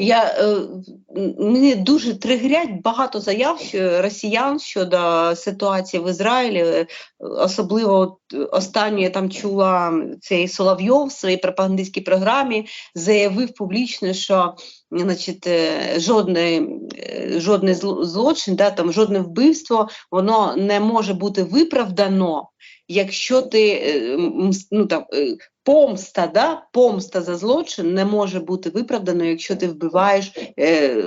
Я е, мені дуже тригерять багато заяв росіян щодо ситуації в Ізраїлі. е, Особливо от, останню я там чула цей Соловйов в своїй пропагандистській програмі заявив публічно, що значить, е, жодне, е, жодне злочин, да, там, жодне вбивство, воно не може бути виправдано, якщо ти е, ну, там, е, помста, да, помста за злочин не може бути виправдано, якщо ти вбиваєш. Е,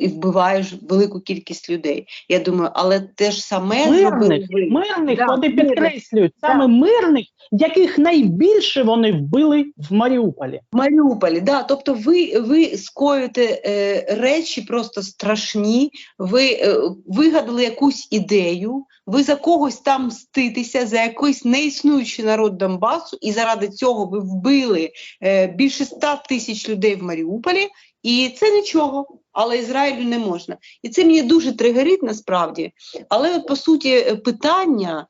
і вбиваєш велику кількість людей. Я думаю, але те ж саме зробили Мирних, ви. мирних Да, вони мирних. підкреслюють саме мирних, яких найбільше вони вбили в Маріуполі. Маріуполі, да, тобто ви, ви скоюєте е, речі просто страшні, ви е, вигадали якусь ідею, ви за когось там мститеся, за якийсь неіснуючий народ Донбасу, і заради цього ви вбили е, більше ста тисяч людей в Маріуполі, і це нічого. Але Ізраїлю не можна. І це мені дуже тригерить насправді. Але от, по суті питання.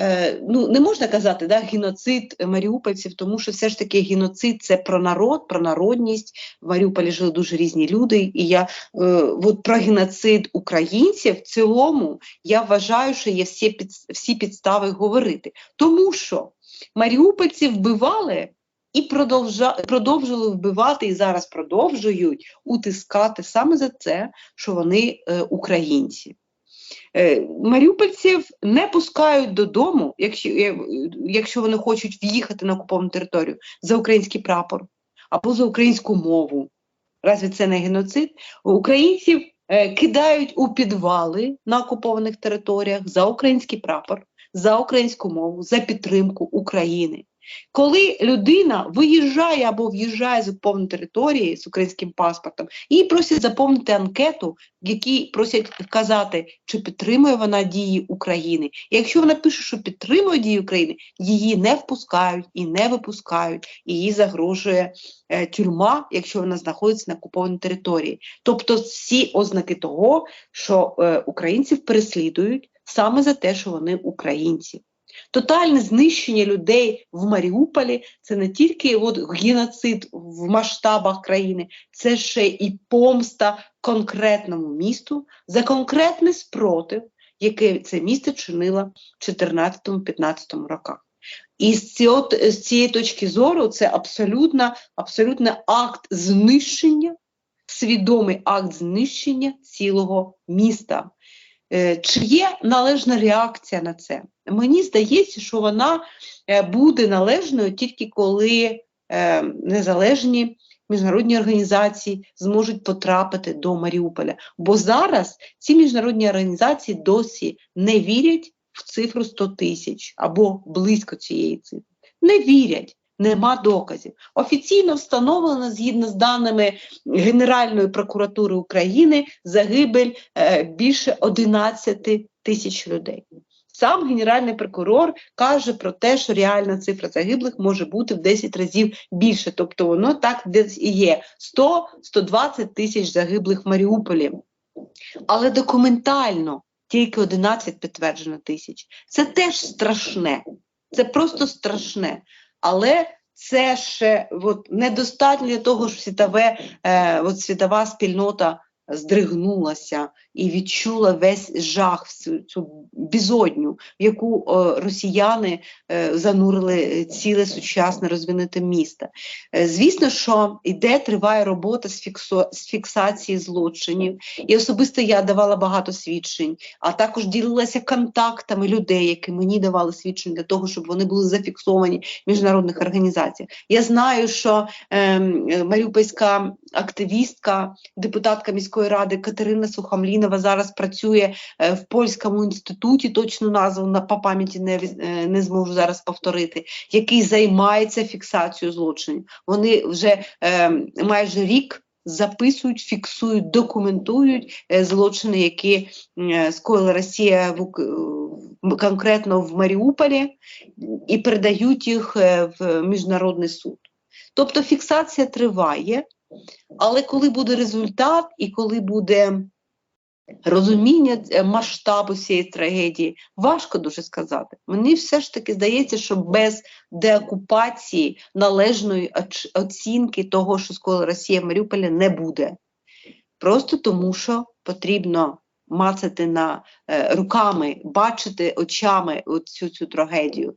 Е, ну, не можна казати да, геноцид маріупольців, тому що все ж таки геноцид це про народ, про народність. В Маріуполі жили дуже різні люди. І я е, от про геноцид українців в цілому я вважаю, що є всі, під, всі підстави говорити. Тому що маріупольці вбивали і продовжили вбивати, і зараз продовжують утискати саме за це, що вони е, українці. Е, Маріупольців не пускають додому, якщо, е, якщо вони хочуть в'їхати на окуповану територію за український прапор або за українську мову. Разве це не геноцид? Українців кидають у підвали на окупованих територіях за український прапор, за українську мову, за підтримку України. Коли людина виїжджає або в'їжджає з окупованої території з українським паспортом, її просять заповнити анкету, в якій просять вказати, чи підтримує вона дії України. І якщо вона пише, що підтримує дії України, її не впускають і не випускають, і їй загрожує е, тюрма, якщо вона знаходиться на окупованій території. Тобто всі ознаки того, що е, українців переслідують саме за те, що вони українці. Тотальне знищення людей в Маріуполі це не тільки от геноцид в масштабах країни, це ще і помста конкретному місту за конкретний спротив, який це місто чинило в 14-15 роках. І з, з цієї точки зору це абсолютно, абсолютно акт знищення, свідомий акт знищення цілого міста. Е, Чи є належна реакція на це? Мені здається, що вона е, буде належною тільки коли е, незалежні міжнародні організації зможуть потрапити до Маріуполя. Бо зараз ці міжнародні організації досі не вірять в цифру 100 тисяч або близько цієї цифри. Не вірять. Нема доказів. Офіційно встановлено згідно з даними Генеральної прокуратури України загибель е, більше 11 тисяч людей. Сам генеральний прокурор каже про те, що реальна цифра загиблих може бути в 10 разів більше. Тобто воно так десь і є: 100-120 тисяч загиблих в Маріуполі. Але документально тільки 11 підтверджено тисяч. Це теж страшне. Це просто страшне. Але це ще от, недостатньо того, щоб світове, е, от, світова спільнота здригнулася і відчула весь жах, цю, цю бізодню, в яку е, росіяни е, занурили ціле сучасне розвинуте місто. Е, звісно, що іде, триває робота з, фіксо, з фіксації злочинів. І особисто я давала багато свідчень, а також ділилася контактами людей, які мені давали свідчення для того, щоб вони були зафіксовані в міжнародних організаціях. Я знаю, що е, маріупольська активістка, депутатка міської ради Катерина Сухомлінова зараз працює е, в польському інституті, точну назву на по пам'яті не, е, не зможу зараз повторити, який займається фіксацією злочинів. Вони вже е, майже рік. Записують, фіксують, документують е, злочини, які скоїла Росія в, конкретно в Маріуполі, і передають їх в міжнародний суд. Тобто фіксація триває, але коли буде результат і коли буде розуміння е, масштабу цієї трагедії. Важко дуже сказати. Мені все ж таки здається, що без деокупації належної оцінки того, що скоїла Росія в Маріуполі, не буде. Просто тому, що потрібно мацати на е, руками, бачити очами цю цю трагедію.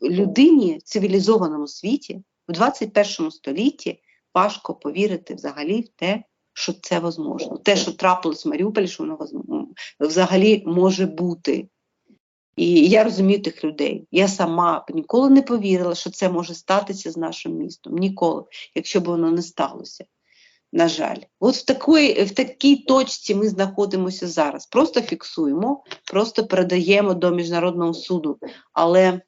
В людині в цивілізованому світі, в 21 столітті, важко повірити взагалі в те, що це можливо. Те, що трапилось в Маріуполі, що воно взагалі може бути. І я розумію тих людей. Я сама б ніколи не повірила, що це може статися з нашим містом. Ніколи, якщо б воно не сталося. На жаль, от в такій, в такій точці ми знаходимося зараз. Просто фіксуємо, просто передаємо до міжнародного суду. Але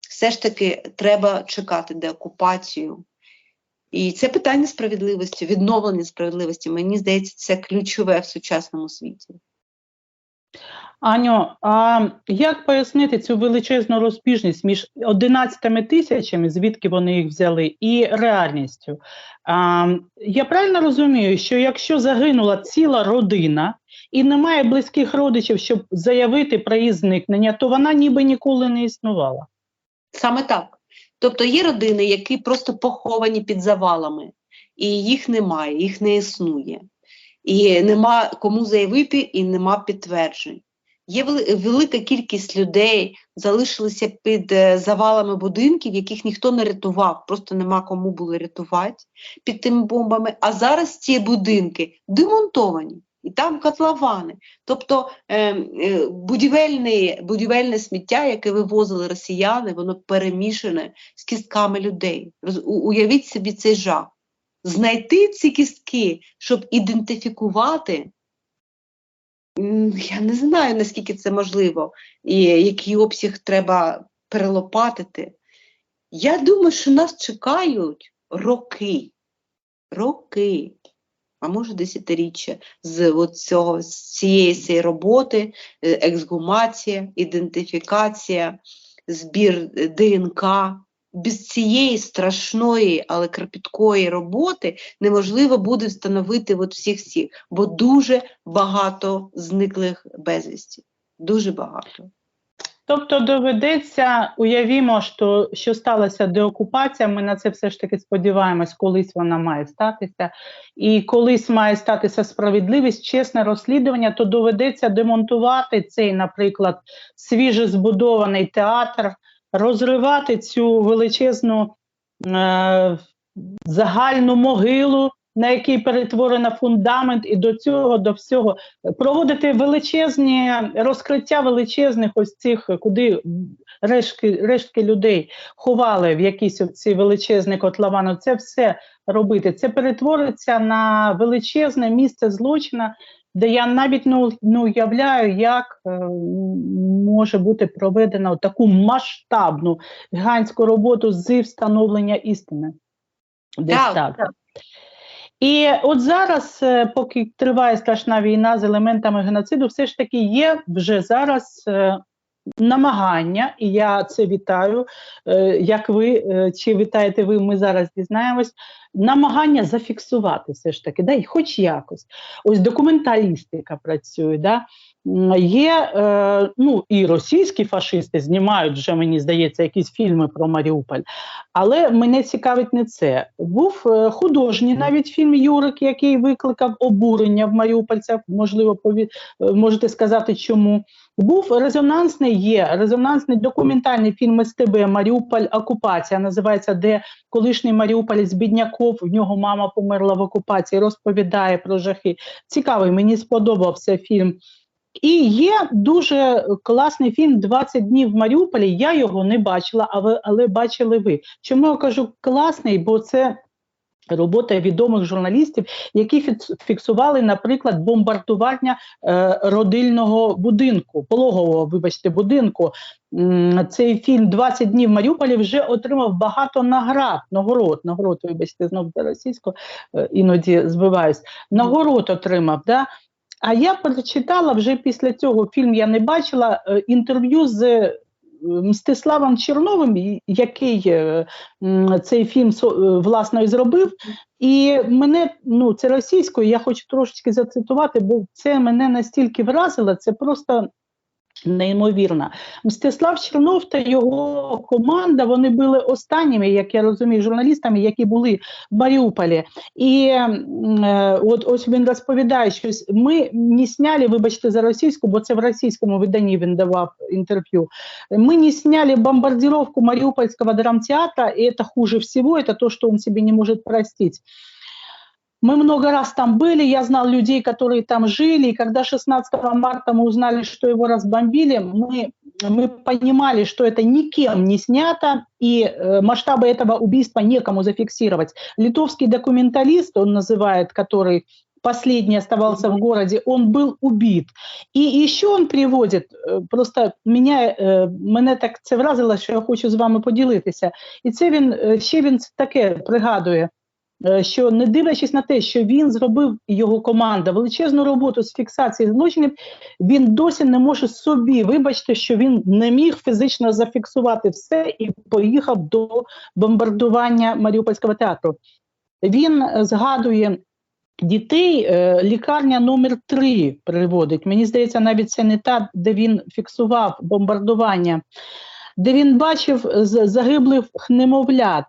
все ж таки треба чекати деокупацію. І це питання справедливості, відновлення справедливості. Мені здається, це ключове в сучасному світі. Аню, а як пояснити цю величезну розбіжність між 11 тисячами, звідки вони їх взяли, і реальністю? А, я правильно розумію, що якщо загинула ціла родина і немає близьких родичів, щоб заявити про її зникнення, то вона ніби ніколи не існувала. Саме так. Тобто є родини, які просто поховані під завалами, і їх немає, їх не існує. І нема кому заявити, і нема підтверджень. Є велика кількість людей, залишилися під е, завалами будинків, яких ніхто не рятував, просто нема кому було рятувати під тими бомбами. А зараз ці будинки демонтовані, і там котловани. Тобто е, е, будівельне, будівельне сміття, яке вивозили росіяни, воно перемішане з кістками людей. Уявіть собі цей жах. Знайти ці кістки, щоб ідентифікувати, я не знаю, наскільки це можливо, і який обсяг треба перелопатити. Я думаю, що нас чекають роки. Роки, а може десятиріччя з, цього, цієї цієї роботи, е, ексгумація, ідентифікація, збір е, ДНК. Без цієї страшної, але кропіткої роботи неможливо буде встановити от всіх всіх, бо дуже багато зниклих безвісті. Дуже багато. Тобто доведеться, уявімо, що, що сталася деокупація, ми на це все ж таки сподіваємось, колись вона має статися, і колись має статися справедливість, чесне розслідування, то доведеться демонтувати цей, наприклад, свіже збудований театр, розривати цю величезну е, загальну могилу, на якій перетворено фундамент, і до цього, до всього проводити величезні розкриття величезних ось цих, куди рештки, рештки людей ховали в якісь ці величезні котловани. Це все робити. Це перетвориться на величезне місце злочина, де я навіть не, у- не уявляю, як е, може бути проведена таку масштабну гігантську роботу з встановлення істини. Десь Так, так. І от зараз, е, поки триває страшна війна з елементами геноциду, все ж таки є вже зараз е, намагання, і я це вітаю. е, Як ви чи вітаєте ви, ми зараз дізнаємось. Намагання зафіксувати все ж таки, да, і хоч якось. Ось документалістика працює. Да? Є е, ну, і російські фашисти знімають вже, мені здається, якісь фільми про Маріуполь. Але мене цікавить не це. Був е, художній навіть фільм Юрик, який викликав обурення в маріупольцях. Можливо, пові... е, можете сказати, чому. Був резонансний, є резонансний документальний фільм СТБ Маріуполь Окупація. Називається Де колишній Маріуполець Бідняков, в нього мама померла в окупації, розповідає про жахи. Цікавий, мені сподобався фільм. І є дуже класний фільм «20 днів в Маріуполі. Я його не бачила, а ви, але бачили ви. Чому я кажу класний? Бо це робота відомих журналістів, які фікс- фіксували, наприклад, бомбардування е, родильного будинку, пологового, вибачте, будинку. Цей фільм «20 днів в Маріуполі вже отримав багато наград, нагород, нагород, вибачте, знову за російську, е, іноді збиваюсь. Нагород отримав, да? А я прочитала вже після цього фільм я не бачила е, інтерв'ю з Мстиславом Черновим, який е, цей фільм власне е, і зробив. І мене ну це російською, я хочу трошечки зацитувати, бо це мене настільки вразило, це просто неймовірно. Мстислав Чернов та його команда вони були останніми, як я розумію, журналістами, які були в Маріуполі. І м, е, от ось він розповідає, що с- ми не сняли, вибачте за російську, бо це в російському виданні він давав інтерв'ю. Мы не сняли бомбардировку Мариупольского драмтеатра, и это хуже всего, это то, что он себе не может простить. Мы много раз там были, я знал людей, которые там жили, и когда 16 марта мы узнали, что его разбомбили, мы, мы понимали, что это никем не снято, и э, масштабы этого убийства некому зафиксировать. Литовский документалист, он называет, который последний оставался в городе, он был убит. І, і що він приводить? Е, Просто мене, е, мене так це вразило, що я хочу з вами поділитися. І це він е, ще він таке пригадує. е, Що не дивлячись на те, що він зробив його команда величезну роботу з фіксації злочинів, він досі не може собі вибачте, що він не міг фізично зафіксувати все і поїхав до бомбардування Маріупольського театру. Він е, згадує дітей е, лікарня номер 3 приводить. Мені здається, навіть це не та, де він фіксував бомбардування, де він бачив загиблих немовлят.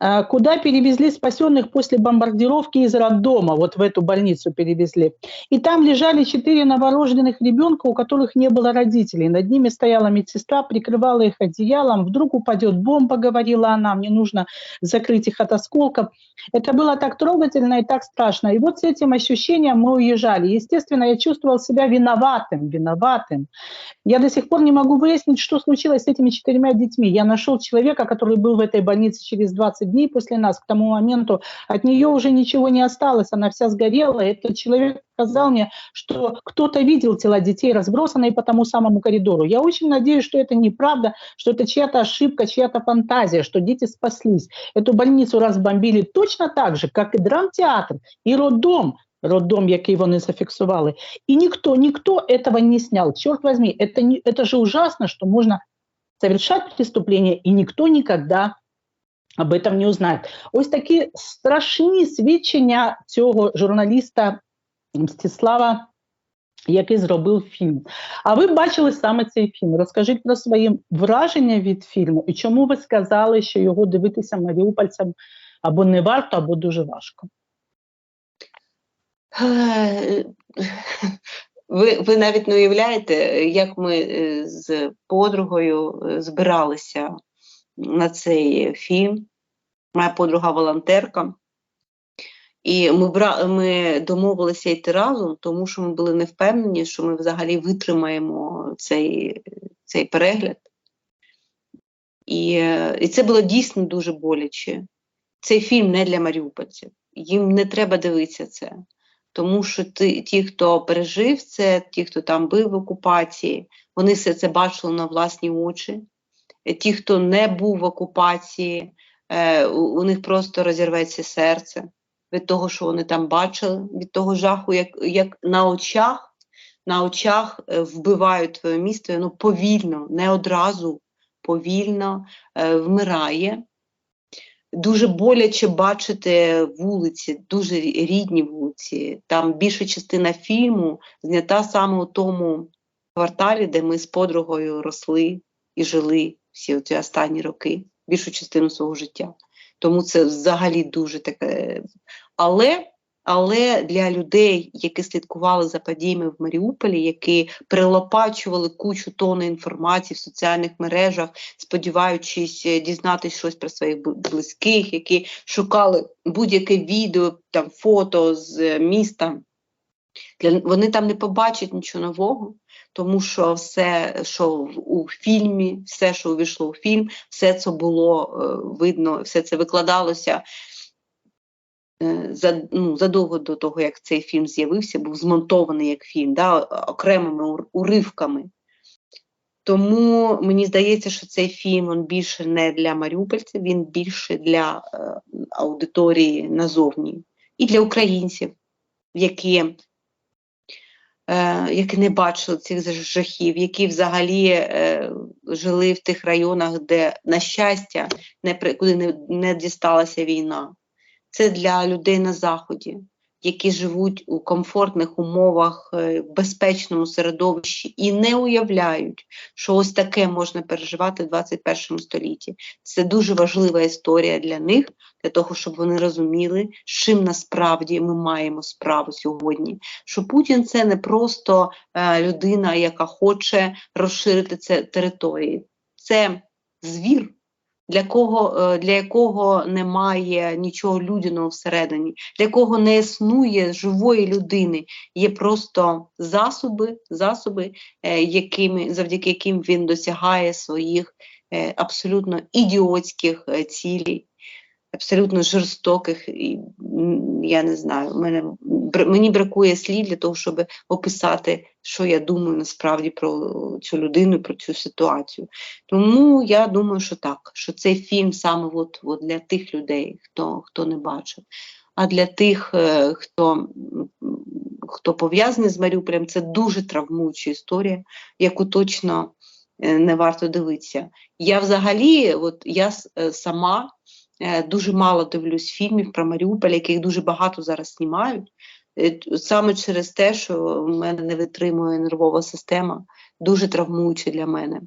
Э, Куда перевезли спасенных после бомбардировки из роддома, вот в эту больницу перевезли. И там лежали четыре новорожденных ребенка, у которых не было родителей. Над ними стояла медсестра, прикрывала их одеялом. Вдруг упадет бомба, говорила она, мне нужно закрыть их от осколков. Это было так трогательно и так страшно. И вот с этим ощущением мы уезжали. Естественно, я чувствовал себя виноватым, виноватым. Я до сих пор не могу выяснить, что случилось с этими четырьмя детьми. Я нашел человека, который был в этой больнице через 20 дней после нас. К тому моменту от нее уже ничего не осталось, она вся сгорела. Этот человек сказал мне, что кто-то видел тела детей, разбросанные по тому самому коридору. Я очень надеюсь, что это неправда, что это чья-то ошибка, чья-то фантазия, что дети спаслись. Эту больницу разбомбили точно так же, как и драмтеатр, и роддом, роддом, який вони зафіксували. И никто, никто этого не снял. Черт возьми, это, не, это же ужасно, что можно совершать преступление, и никто никогда об этом не узнає. Ось такі страшні свідчення цього журналіста Мстислава, який зробив фільм. А ви бачили саме цей фільм. Розкажіть про свої враження від фільму і чому ви сказали, що його дивитися маріупольцям або не варто, або дуже важко. Ви, ви навіть не уявляєте, як ми е, з подругою е, збиралися на цей фільм. Моя подруга волонтерка. І ми, бра... ми домовилися йти разом, тому що ми були не впевнені, що ми взагалі витримаємо цей, цей перегляд. І, і це було дійсно дуже боляче. Цей фільм не для маріупольців. Їм не треба дивитися це. Тому що ти, ті, хто пережив це, ті, хто там був в окупації, вони все це бачили на власні очі. Е, Ті, хто не був в окупації, е, у, них просто розірветься серце від того, що вони там бачили, від того жаху, як, як на очах, на очах е, вбивають твоє місто, воно повільно, не одразу, повільно вмирає. Дуже боляче бачити вулиці, дуже рідні вулиці. Там більша частина фільму знята саме у тому кварталі, де ми з подругою росли і жили всі ці останні роки, більшу частину свого життя. Тому це взагалі дуже таке. Але, але для людей, які слідкували за подіями в Маріуполі, які прилопачували кучу тони інформації в соціальних мережах, сподіваючись е, дізнатися щось про своїх близьких, які шукали будь-яке відео, там фото з е, міста. Для, вони там не побачать нічого нового, тому що все, що у фільмі, все, що увійшло у фільм, все це було е, видно, все це викладалося е, за, ну, задовго до того, як цей фільм з'явився, був змонтований як фільм, да, окремими уривками. Тому мені здається, що цей фільм він більше не для маріупольців, він більше для е, аудиторії назовні і для українців, які які не бачили цих жахів, які взагалі е, жили в тих районах, де, на щастя, не, куди не, не дісталася війна. Це для людей на Заході, які живуть у комфортних умовах, е, безпечному середовищі і не уявляють, що ось таке можна переживати в 21 столітті. Це дуже важлива історія для них, для того, щоб вони розуміли, з чим насправді ми маємо справу сьогодні. Що Путін це не просто е, людина, яка хоче розширити це території, це звір. Для кого е, для якого немає нічого людяного всередині, для кого не існує живої людини, є просто засоби, засоби, е, якими завдяки яким він досягає своїх е, абсолютно ідіотських цілей, абсолютно жорстоких. І, я не знаю, мене, мені бракує слів для того, щоб описати, що я думаю насправді про цю людину, про цю ситуацію. Тому я думаю, що так, що цей фільм саме от, от для тих людей, хто, хто не бачив. А для тих, е, хто, хто пов'язаний з Маріуполем, це дуже травмуюча історія, яку точно е, не варто дивитися. Я взагалі, от я е, сама дуже мало дивлюсь фільмів про Маріуполь, яких дуже багато зараз знімають. Е, Саме через те, що в мене не витримує нервова система, дуже травмуюча для мене.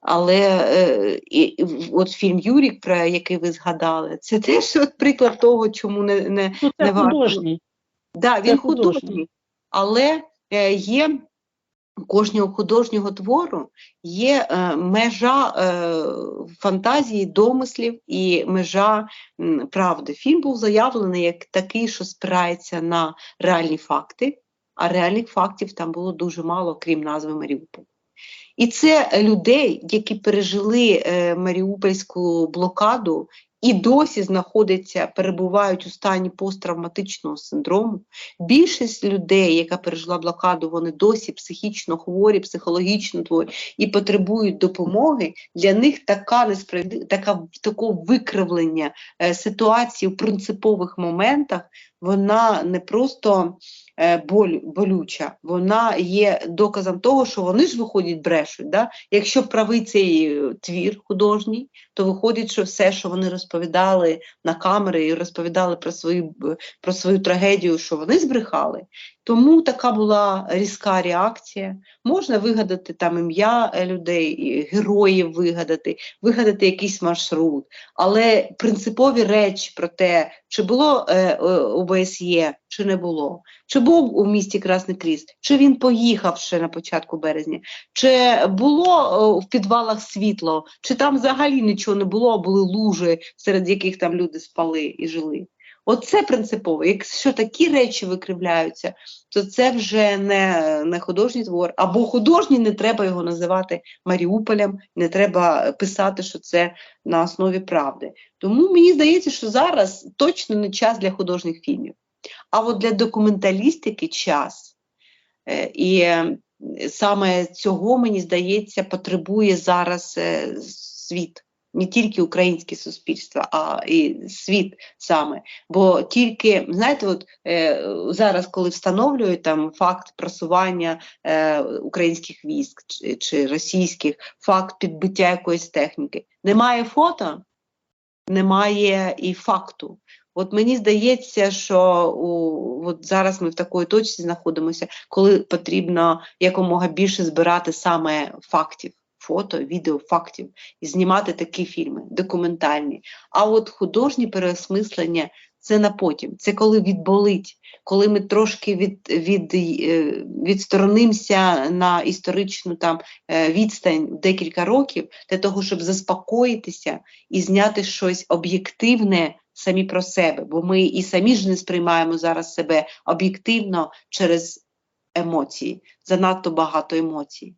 Але е, і, от фільм Юрік, про який ви згадали, це теж от приклад того, чому не, не, Ну, Не це варто. художній. Да, Це він художній. художній, але е, є кожного художнього твору є е, межа е, фантазії, домислів і межа м, правди. Фільм був заявлений як такий, що спирається на реальні факти, а реальних фактів там було дуже мало, крім назви Маріуполь. І це людей, які пережили е, Маріупольську блокаду і досі знаходяться, перебувають у стані посттравматичного синдрому. Більшість людей, яка пережила блокаду, вони досі психічно хворі, психологічно хворі і потребують допомоги. Для них така несправедлива, така такого викривлення е, ситуації в принципових моментах, вона не просто е, боль, болюча, вона є доказом того, що вони ж виходять брешуть. Да? Якщо правий цей е, твір художній, то виходить, що все, що вони розповідали на камери і розповідали про свою, про свою трагедію, що вони збрехали. Тому така була різка реакція. Можна вигадати там ім'я е, людей, героїв вигадати, вигадати якийсь маршрут, але принципові речі про те, чи було е, е, ОБСЄ, чи не було, чи був у місті Красний Кріст, чи він поїхав ще на початку березня, чи було е, в підвалах світло, чи там взагалі нічого не було, були лужи, серед яких там люди спали і жили. Оце принципово. Якщо такі речі викривляються, то це вже не, не художній твор, або художній, не треба його називати Маріуполем, не треба писати, що це на основі правди. Тому мені здається, що зараз точно не час для художніх фільмів. А от для документалістики час. Е, І е, саме цього, мені здається, потребує зараз е, світ. Не тільки українське суспільство, а і світ саме. Бо тільки, знаєте, от е, зараз, коли встановлюють там факт просування е, українських військ чи, чи російських, факт підбиття якоїсь техніки, немає фото, немає і факту. От мені здається, що у, от зараз ми в такої точці знаходимося, коли потрібно якомога більше збирати саме фактів, фото, відео, фактів і знімати такі фільми, документальні. А от художні переосмислення це на потім, це коли відболить, коли ми трошки від, від, е, відсторонимося на історичну там е, відстань декілька років для того, щоб заспокоїтися і зняти щось об'єктивне самі про себе, бо ми і самі ж не сприймаємо зараз себе об'єктивно через емоції, занадто багато емоцій.